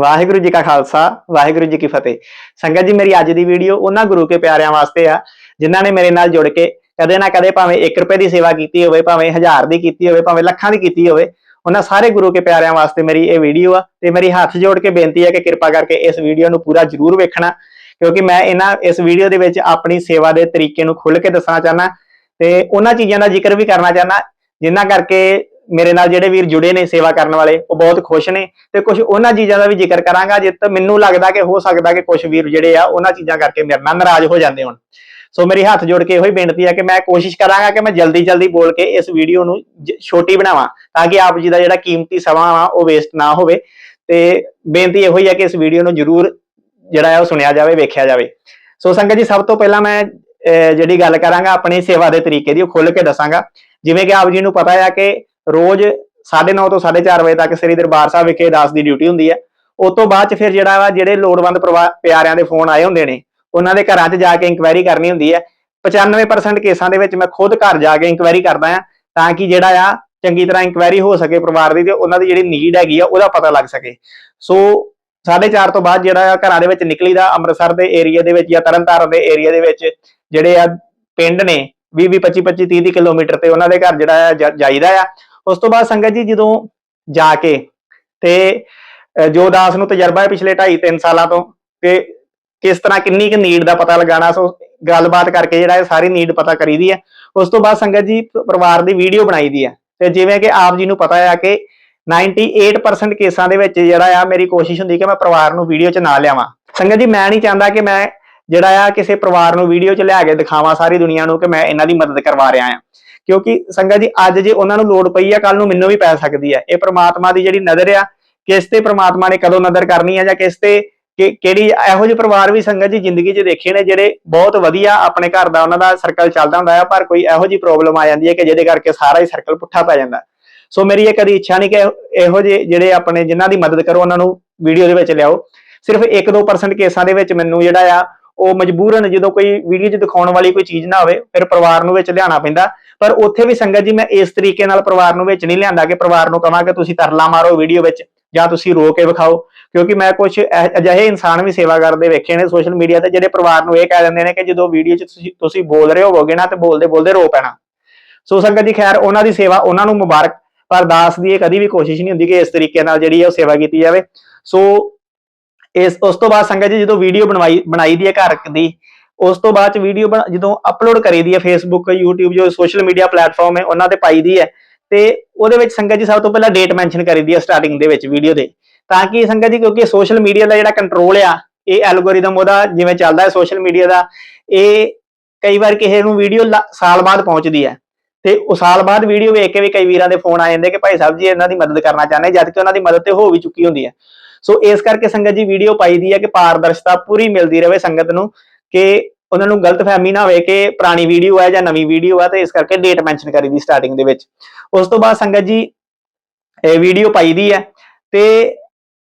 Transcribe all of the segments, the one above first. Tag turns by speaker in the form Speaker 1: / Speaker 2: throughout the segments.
Speaker 1: ਵਾਹਿਗੁਰੂ ਜੀ ਕਾ ਖਾਲਸਾ, ਵਾਹਿਗੁਰੂ ਜੀ ਕੀ ਫਤਿਹ। ਸੰਗਤ ਜੀ, ਮੇਰੀ ਅੱਜ ਦੀ ਵੀਡੀਓ ਉਹਨਾਂ ਗੁਰੂ ਕੇ ਪਿਆਰਿਆਂ ਵਾਸਤੇ ਆ, ਜਿਨ੍ਹਾਂ ਨੇ ਮੇਰੇ ਨਾਲ ਜੁੜ ਕੇ ਕਦੇ ਨਾ ਕਦੇ ਭਾਵੇਂ 1 ਰੁਪਏ ਦੀ ਸੇਵਾ ਕੀਤੀ ਹੋਵੇ, ਭਾਵੇਂ 1000 ਦੀ ਕੀਤੀ ਹੋਵੇ, ਭਾਵੇਂ ਲੱਖਾਂ ਦੀ ਕੀਤੀ ਹੋਵੇ, ਉਹਨਾਂ ਸਾਰੇ ਗੁਰੂ ਕੇ ਪਿਆਰਿਆਂ ਵਾਸਤੇ ਮੇਰੀ ਇਹ ਵੀਡੀਓ ਆ ਤੇ ਮੇਰੀ ਹੱਥ ਜੋੜ ਕੇ ਬੇਨਤੀ ਹੈ ਕਿ ਕਿਰਪਾ ਕਰਕੇ ਇਸ ਵੀਡੀਓ ਨੂੰ ਪੂਰਾ ਜ਼ਰੂਰ ਵੇਖਣਾ, ਕਿਉਂਕਿ ਮੈਂ ਇਹਨਾਂ, ਇਸ ਵੀਡੀਓ ਦੇ ਵਿੱਚ ਆਪਣੀ ਸੇਵਾ ਦੇ ਤਰੀਕੇ ਨੂੰ ਖੁੱਲ੍ਹ ਕੇ ਦੱਸਣਾ ਚਾਹਨਾ ਤੇ ਉਹਨਾਂ ਚੀਜ਼ਾਂ ਦਾ ਜ਼ਿਕਰ ਵੀ ਕਰਨਾ ਚਾਹਨਾ ਜਿਨ੍ਹਾਂ ਕਰਕੇ ਮੇਰੇ ਨਾਲ ਜਿਹੜੇ ਵੀਰ ਜੁੜੇ ਨੇ ਸੇਵਾ ਕਰਨ ਵਾਲੇ, ਉਹ ਬਹੁਤ ਖੁਸ਼ ਨੇ ਤੇ ਕੁਝ ਉਹਨਾਂ ਚੀਜ਼ਾਂ ਦਾ ਵੀ ਜ਼ਿਕਰ ਕਰਾਂਗਾ ਜਿੱਤ ਮੈਨੂੰ ਲੱਗਦਾ ਕਿ ਹੋ ਸਕਦਾ ਕਿ ਕੁਝ ਵੀਰ ਜਿਹੜੇ ਆ, ਉਹਨਾਂ ਚੀਜ਼ਾਂ ਕਰਕੇ ਮੇਰੇ ਨਾਲ ਨਾਰਾਜ਼ ਹੋ ਜਾਂਦੇ ਹੋਣ। ਸੋ ਮੇਰੀ ਹੱਥ ਜੋੜ ਕੇ ਇਹੋ ਹੀ ਬੇਨਤੀ ਹੈ ਕਿ ਮੈਂ ਕੋਸ਼ਿਸ਼ ਕਰਾਂਗਾ ਕਿ ਮੈਂ ਜਲਦੀ ਜਲਦੀ ਬੋਲ ਕੇ ਇਸ ਵੀਡੀਓ ਨੂੰ ਛੋਟੀ ਬਣਾਵਾਂ, ਤਾਂ ਕਿ ਆਪ ਜੀ ਦਾ ਜਿਹੜਾ ਕੀਮਤੀ ਸਮਾਂ ਆ ਉਹ ਵੇਸਟ ਨਾ ਹੋਵੇ। ਤੇ ਬੇਨਤੀ ਇਹੋ ਹੀ ਹੈ ਕਿ ਇਸ ਵੀਡੀਓ ਨੂੰ ਜਰੂਰ ਜਿਹੜਾ ਹੈ ਉਹ ਸੁਣਿਆ ਜਾਵੇ, ਵੇਖਿਆ ਜਾਵੇ। ਸੋ ਸੰਗਤ ਜੀ, ਸਭ ਤੋਂ ਪਹਿਲਾਂ ਮੈਂ ਜਿਹੜੀ ਗੱਲ ਕਰਾਂਗਾ, ਆਪਣੀ ਸੇਵਾ ਦੇ ਤਰੀਕੇ ਦੀ, ਉਹ ਖੁੱਲ ਕੇ ਦੱਸਾਂਗਾ। ਜਿਵੇਂ ਕਿ ਆਪ ਜੀ ਨੂੰ ਪਤਾ ਹੈ ਕਿ ਰੋਜ਼ 9:30 ਤੋਂ 4:30 ਵਜੇ ਤੱਕ ਸ੍ਰੀ ਦਰਬਾਰ ਸਾਹਿਬ ਵਿਖੇ ਦਾਸ ਦੀ ਡਿਊਟੀ ਹੁੰਦੀ ਹੈ। ਉਸ ਤੋਂ ਬਾਅਦ ਚ ਫਿਰ ਜਿਹੜਾ ਵਾ, ਜਿਹੜੇ ਲੋੜਵੰਦ ਪਰਿਵਾ- ਪਿਆਰਿਆਂ ਦੇ ਫੋਨ ਆਏ ਹੁੰਦੇ ਨੇ, ਉਹਨਾਂ ਦੇ ਘਰਾਂ 'ਚ ਜਾ ਕੇ ਇਨਕੁਆਇਰੀ ਕਰਨੀ ਹੁੰਦੀ ਹੈ। 95% ਕੇਸਾਂ ਦੇ ਵਿੱਚ ਮੈਂ ਖੁਦ ਘਰ ਜਾ ਕੇ ਇਨਕੁਆਇਰੀ ਕਰਦਾ ਆ ਤਾਂ ਕਿ ਜਿਹੜਾ ਆ ਚੰਗੀ ਤਰ੍ਹਾਂ ਇਨਕੁਆਇਰੀ ਹੋ ਸਕੇ ਪਰਿਵਾਰ ਦੀ ਤੇ ਉਹਨਾਂ ਦੀ ਜਿਹੜੀ ਨੀਡ ਹੈਗੀ ਆ, ਉਹਦਾ ਪਤਾ ਲੱਗ ਸਕੇ। ਸੋ 4:30 ਤੋਂ ਬਾਅਦ ਜਿਹੜਾ ਆ ਘਰਾਂ ਦੇ ਵਿੱਚ ਨਿਕਲੀ ਦਾ ਅੰਮ੍ਰਿਤਸਰ ਦੇ ਏਰੀਆ ਦੇ ਵਿੱਚ ਜਾਂ ਤਰਨਤਾਰਨ ਦੇ ਏਰੀਆ ਦੇ ਵਿੱਚ ਜਿਹੜੇ ਆ ਪਿੰਡ ਨੇ 20 20 25 25 30 30 ਕਿਲੋਮੀਟਰ ਤੇ ਉਹਨਾਂ ਦੇ ਘਰ ਜਿਹੜਾ ਆ ਜਾਈਦਾ ਆ। ਉਸ ਤੋਂ ਬਾਅਦ ਸੰਗਤ ਜੀ ਜਦੋਂ ਜਾ ਕੇ ਤੇ ਜੋ ਦਾਸ ਨੂੰ ਤਜਰਬਾ ਹੈ ਪਿਛਲੇ 2.5 3 ਸਾਲਾਂ ਤੋਂ ਕਿ ਕਿਸ ਤਰ੍ਹਾਂ ਕਿੰਨੀ ਕੁ ਨੀਡ ਦਾ ਪਤਾ ਲਗਾਉਣਾ, ਸੋ ਗੱਲਬਾਤ ਕਰਕੇ ਜਿਹੜਾ ਇਹ ਸਾਰੀ ਨੀਡ ਪਤਾ ਕਰੀਦੀ ਹੈ। ਉਸ ਤੋਂ ਬਾਅਦ ਸੰਗਤ ਜੀ ਪਰਿਵਾਰ ਦੀ ਵੀਡੀਓ ਬਣਾਈ ਦੀ ਹੈ। ਤੇ ਜਿਵੇਂ ਕਿ ਆਪ ਜੀ ਨੂੰ ਪਤਾ ਹੈ ਕਿ 98% ਕੇਸਾਂ ਦੇ ਵਿੱਚ ਜਿਹੜਾ ਆ, ਮੇਰੀ ਕੋਸ਼ਿਸ਼ ਹੁੰਦੀ ਕਿ ਮੈਂ ਪਰਿਵਾਰ ਨੂੰ ਵੀਡੀਓ 'ਚ ਨਾ ਲਿਆਵਾਂ। ਸੰਗਤ ਜੀ, ਮੈਂ ਨਹੀਂ ਚਾਹੁੰਦਾ ਕਿ ਮੈਂ ਜਿਹੜਾ ਆ, ਕਿਸੇ ਪਰਿਵਾਰ ਨੂੰ ਵੀਡੀਓ 'ਚ ਲਿਆ ਕੇ ਦਿਖਾਵਾਂ ਸਾਰੀ ਦੁਨੀਆ ਨੂੰ ਕਿ ਮੈਂ ਇਹਨਾਂ ਦੀ ਮਦਦ ਕਰਵਾ ਰਿਹਾ ਆ। ਕਿਉਂਕਿ ਸੰਗਤ ਜੀ, ਅੱਜ ਜੇ ਉਹਨਾਂ ਨੂੰ ਲੋੜ ਪਈ ਆ ਕੱਲ ਨੂੰ ਮੈਨੂੰ ਵੀ ਪੈ ਸਕਦੀ ਹੈ ਇਹ ਪ੍ਰਮਾਤਮਾ ਦੀ ਜਿਹੜੀ ਨਜ਼ਰ ਆ, ਕਿਸ ਤੇ ਪ੍ਰਮਾਤਮਾ ਨੇ ਕਦੋਂ ਨਜ਼ਰ ਕਰਨੀ ਆ ਜਾਂ ਕਿਸ ਤੇ ਕਿ ਕਿਹੜੀ ਇਹੋ ਜਿਹੇ ਪਰਿਵਾਰ ਵੀ ਸੰਗਤ ਜੀ ਜ਼ਿੰਦਗੀ 'ਚ ਦੇਖੇ ਨੇ ਜਿਹੜੇ ਬਹੁਤ ਵਧੀਆ ਆਪਣੇ ਘਰ ਦਾ ਉਹਨਾਂ ਦਾ ਸਰਕਲ ਚੱਲਦਾ ਹੁੰਦਾ ਆ, ਪਰ ਕੋਈ ਇਹੋ ਜਿਹੀ ਪ੍ਰੋਬਲਮ ਆ ਜਾਂਦੀ ਹੈ ਕਿ ਜਿਹਦੇ ਕਰਕੇ ਸਾਰਾ ਹੀ ਸਰਕਲ ਪੁੱਠਾ ਪੈ ਜਾਂਦਾ। ਸੋ ਮੇਰੀ ਇਹ ਕਦੀ ਇੱਛਾ ਨਹੀਂ ਕਿ ਇਹੋ ਜਿਹੇ ਜਿਹੜੇ ਆਪਣੇ ਜਿਨ੍ਹਾਂ ਦੀ ਮਦਦ ਕਰੋ, ਉਹਨਾਂ ਨੂੰ ਵੀਡੀਓ ਦੇ ਵਿੱਚ ਲਿਆਓ। ਸਿਰਫ 1-2% ਕੇਸਾਂ ਦੇ ਵਿੱਚ ਮੈਨੂੰ ਜਿਹੜਾ ਆ, ਉਹ ਮਜਬੂਰਨ ਜਦੋਂ ਕੋਈ ਵੀਡੀਓ 'ਚ ਦਿਖਾਉਣ ਵਾਲੀ ਕੋਈ ਚੀਜ਼ ਨਾ ਹੋਵੇ, ਫਿਰ ਪਰਿਵਾਰ ਨੂੰ ਵਿੱਚ ਲਿਆਉਣਾ ਪੈਂਦਾ। ਪਰ ਉੱਥੇ ਵੀ ਸੰਗਤ ਜੀ ਮੈਂ ਇਸ ਤਰੀਕੇ ਨਾਲ ਪਰਿਵਾਰ ਨੂੰ ਵਿੱਚ ਨਹੀਂ ਲਿਆਂਦਾ ਕਿ ਪਰਿਵਾਰ ਨੂੰ ਕਹਾਂ ਕਿ ਤੁਸੀਂ ਤਰਲਾ ਮਾਰੋ ਵੀਡੀਓ ਵਿੱਚ ਜਾਂ ਤੁਸੀਂ ਰੋ ਕੇ ਵਿਖਾਓ, ਕਿਉਂਕਿ ਮੈਂ ਕੁਝ ਅਜਿਹੇ ਇਨਸਾਨ ਵੀ ਸੇਵਾ ਕਰਦੇ ਵੇਖੇ ਨੇ ਸੋਸ਼ਲ ਮੀਡੀਆ ਤੇ ਜਿਹੜੇ ਪਰਿਵਾਰ ਨੂੰ ਇਹ ਕਹਿ ਦਿੰਦੇ ਨੇ ਕਿ ਜਦੋਂ ਵੀਡੀਓ 'ਚ ਤੁਸੀਂ ਤੁਸੀਂ ਬੋਲ ਰਹੇ ਹੋਵੋਗੇ ਨਾ ਤੇ ਬੋਲਦੇ ਬੋਲਦੇ ਰੋ ਪੈਣਾ। ਸੋ ਸੰਗਤ ਜੀ ਖੈਰ ਉਹਨਾਂ ਦੀ ਸੇਵਾ ਉਹਨਾਂ ਨੂੰ ਮੁਬਾਰਕ, ਪਰ ਦਾਸ ਦੀ ਇਹ ਕਦੀ ਵੀ ਕੋਸ਼ਿਸ਼ ਨਹੀਂ ਹੁੰਦੀ ਕਿ ਇਸ ਤਰੀਕੇ ਨਾਲ ਜਿਹੜੀ ਹੈ ਉਹ ਸੇਵਾ ਕੀਤੀ ਜਾਵੇ। ਸੋ ਇਸ, ਉਸ ਤੋਂ ਬਾਅਦ ਸੰਗਤ ਜੀ ਜਦੋਂ ਵੀਡੀਓ ਬਣਵਾਈ, ਬਣਾਈ ਦੀ ਹੈ ਘਰ ਦੀ ਉਸ ਤੋਂ ਬਾਅਦ ਚ ਵੀਡੀਓ ਜਦੋਂ ਅਪਲੋਡ ਕਰੀ ਦੀ ਹੈ ਫੇਸਬੁੱਕ YouTube, ਜੋ ਸੋਸ਼ਲ ਮੀਡੀਆ ਪਲੇਟਫਾਰਮ ਹੈ, ਉਹਨਾਂ ਤੇ ਪਾਈ ਹੈ। ਤੇ ਉਹਦੇ ਵਿੱਚ ਸੰਗਤ ਜੀ ਸਭ ਤੋਂ ਪਹਿਲਾਂ ਡੇਟ ਮੈਂਸ਼ਨ ਕਰੀ ਦੀ ਹੈ ਸਟਾਰਟਿੰਗ ਦੇ ਵਿੱਚ ਵੀਡੀਓ ਦੇ। ਤਾਂ ਕਿ ਸੰਗਤ ਜੀ, ਕਿਉਂਕਿ ਸੋਸ਼ਲ ਮੀਡੀਆ ਦਾ ਜਿਹੜਾ ਕੰਟਰੋਲ ਆ, ਇਹ ਐਲਗੋਰਿਦਮ ਉਹਦਾ ਜਿਵੇਂ ਚੱਲਦਾ ਹੈ ਸੋਸ਼ਲ ਮੀਡੀਆ ਦਾ, ਇਹ ਕਈ ਵਾਰ ਕਿਸੇ ਨੂੰ ਵੀਡੀਓ ਸਾਲ ਬਾਅਦ ਪਹੁੰਚਦੀ ਹੈ। ਤੇ ਉਹ ਸਾਲ ਬਾਅਦ ਵੀਡੀਓ ਵੇਖ ਕੇ ਵੀ ਕਈ ਵੀਰਾਂ ਦੇ ਫੋਨ ਆ ਜਾਂਦੇ ਕਿ ਭਾਈ ਸਾਹਿਬ ਜੀ, ਇਹਨਾਂ ਦੀ ਮਦਦ ਕਰਨਾ ਚਾਹੁੰਦੇ ਜਦ ਕਿ ਉਹਨਾਂ ਦੀ ਮਦਦ ਤੇ ਹੋ ਵੀ ਚੁੱਕੀ ਹੁੰਦੀ ਹੈ। ਸੋ ਇਸ ਕਰਕੇ ਸੰਗਤ ਜੀ ਵੀਡੀਓ ਪਾਈ ਦੀ ਹੈ ਕਿ ਪਾਰਦਰਸ਼ਤਾ ਪੂਰੀ ਮਿਲਦੀ ਰਹੇ ਸੰਗਤ ਨੂੰ। ਕਿ ਉਹਨਾਂ ਨੂੰ ਗਲਤਫਹਿਮੀ ਨਾ ਹੋਵੇ ਕਿ ਪੁਰਾਣੀ ਵੀਡੀਓ ਹੈ ਜਾਂ ਨਵੀਂ ਵੀਡੀਓ ਹੈ ਤੇ ਇਸ ਕਰਕੇ ਡੇਟ ਮੈਂਸ਼ਨ ਕਰੀ ਦੀ ਸਟਾਰਟਿੰਗ ਦੇ ਵਿੱਚ। ਉਸ ਤੋਂ ਬਾਅਦ ਸੰਗਤ ਜੀ ਇਹ ਵੀਡੀਓ ਪਾਈ ਦੀ ਹੈ ਤੇ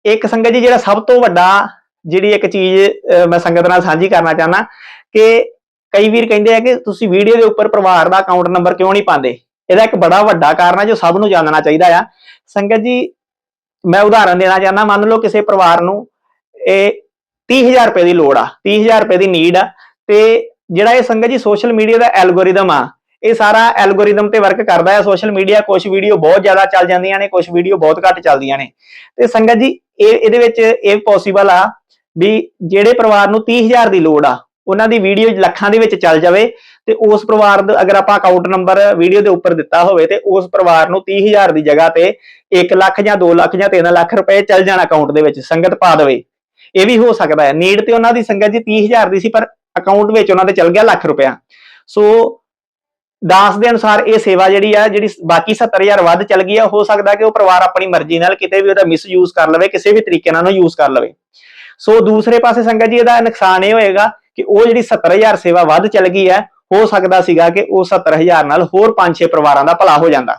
Speaker 1: ਇੱਕ ਸੰਗਤ ਜੀ ਜਿਹੜਾ ਸਭ ਤੋਂ ਵੱਡਾ ਜਿਹੜੀ ਇੱਕ ਚੀਜ਼ ਮੈਂ ਸੰਗਤ ਨਾਲ ਸਾਂਝੀ ਕਰਨਾ ਚਾਹਨਾ ਕਿ ਕਈ ਵੀਰ ਕਹਿੰਦੇ ਆ ਕਿ ਤੁਸੀਂ ਵੀਡੀਓ ਦੇ ਉੱਪਰ ਪਰਿਵਾਰ ਦਾ ਅਕਾਊਂਟ ਨੰਬਰ ਕਿਉਂ ਨਹੀਂ ਪਾਉਂਦੇ? ਇਹਦਾ ਇੱਕ ਬੜਾ ਵੱਡਾ ਕਾਰਨ ਹੈ ਜੋ ਸਭ ਨੂੰ ਜਾਣਨਾ ਚਾਹੀਦਾ ਆ। ਸੰਗਤ ਜੀ, ਮੈਂ ਉਦਾਹਰਨ ਦੇਣਾ ਚਾਹੁੰਦਾ, ਮੰਨ ਲਓ ਕਿਸੇ ਪਰਿਵਾਰ ਨੂੰ ਇਹ 30000 ਰੁਪਏ ਦੀ ਲੋੜ ਆ 30000 ਰੁਪਏ ਦੀ ਨੀਡ ਆ। ਤੇ ਜਿਹੜਾ ਇਹ ਸੰਗਤ ਜੀ ਸੋਸ਼ਲ ਮੀਡੀਆ ਦਾ ਐਲਗੋਰਿਦਮ ਆ, ਇਹ ਸਾਰਾ ਐਲਗੋਰਿਦਮ ਤੇ ਵਰਕ ਕਰਦਾ ਹੈ ਸੋਸ਼ਲ ਮੀਡੀਆ ਕੁਝ ਵੀਡੀਓ ਬਹੁਤ ਜ਼ਿਆਦਾ ਚੱਲ ਜਾਂਦੀਆਂ ਨੇ ਕੁਝ ਵੀਡੀਓ ਬਹੁਤ ਘੱਟ ਚੱਲਦੀਆਂ ਨੇ। ਤੇ ਸੰਗਤ ਜੀ, ਇਹ ਇਹਦੇ ਵਿੱਚ ਇਹ ਪੋਸੀਬਲ ਆ ਵੀ ਜਿਹੜੇ ਪਰਿਵਾਰ ਨੂੰ 30000 ਦੀ ਲੋੜ ਆ, ਉਹਨਾਂ ਦੀ ਵੀਡੀਓ ਲੱਖਾਂ ਦੇ ਵਿੱਚ ਚੱਲ ਜਾਵੇ ਤੇ ਉਸ ਪਰਿਵਾਰ ਦਾ ਅਗਰ ਆਪਾਂ ਅਕਾਊਂਟ ਨੰਬਰ ਵੀਡੀਓ ਦੇ ਉੱਪਰ ਦਿੱਤਾ ਹੋਵੇ ਤੇ ਉਸ ਪਰਿਵਾਰ ਨੂੰ 30000 ਦੀ ਜਗ੍ਹਾ ਤੇ 1 ਲੱਖ ਜਾਂ 2 ਲੱਖ ਜਾਂ 3 ਲੱਖ ਰੁਪਏ ਚੱਲ ਜਾਣ ਅਕਾਊਂਟ ਦੇ ਵਿੱਚ, ਸੰਗਤ ਪਾ ਦੇਵੇ। ਇਹ ਵੀ ਹੋ ਸਕਦਾ ਹੈ। ਨੀਡ ਤੇ ਉਹਨਾਂ ਦੀ ਸੰਗਤ ਜੀ 30000 ਦੀ ਸੀ, ਪਰ ਅਕਾਊਂਟ ਵਿੱਚ ਉਹਨਾਂ ਦੇ ਚੱਲ ਗਿਆ ਲੱਖ ਰੁਪਇਆ। ਸੋ ਦਾਸ ਦੇ ਅਨੁਸਾਰ ਇਹ ਸੇਵਾ ਜਿਹੜੀ ਆ, ਜਿਹੜੀ ਬਾਕੀ 70000 ਵੱਧ ਚੱਲ ਗਈ ਆ, ਹੋ ਸਕਦਾ ਕਿ ਉਹ ਪਰਿਵਾਰ ਆਪਣੀ ਮਰਜ਼ੀ ਨਾਲ ਕਿਤੇ ਵੀ ਉਹਦਾ ਮਿਸਯੂਜ਼ ਕਰ ਲਵੇ, ਕਿਸੇ ਵੀ ਤਰੀਕੇ ਨਾਲ ਉਹਨੂੰ ਯੂਜ਼ ਕਰ ਲਵੇ। ਸੋ ਦੂਸਰੇ ਪਾਸੇ ਸੰਗਤ ਜੀ ਇਹਦਾ ਨੁਕਸਾਨ ਇਹ ਹੋਏਗਾ ਕਿ ਉਹ ਜਿਹੜੀ 70000 ਸੇਵਾ ਵੱਧ ਚੱਲ ਗਈ ਹੈ, ਹੋ ਸਕਦਾ ਸੀਗਾ ਕਿ ਉਹ 70000 ਨਾਲ ਹੋਰ 5-6 ਪਰਿਵਾਰਾਂ ਦਾ ਭਲਾ ਹੋ ਜਾਂਦਾ।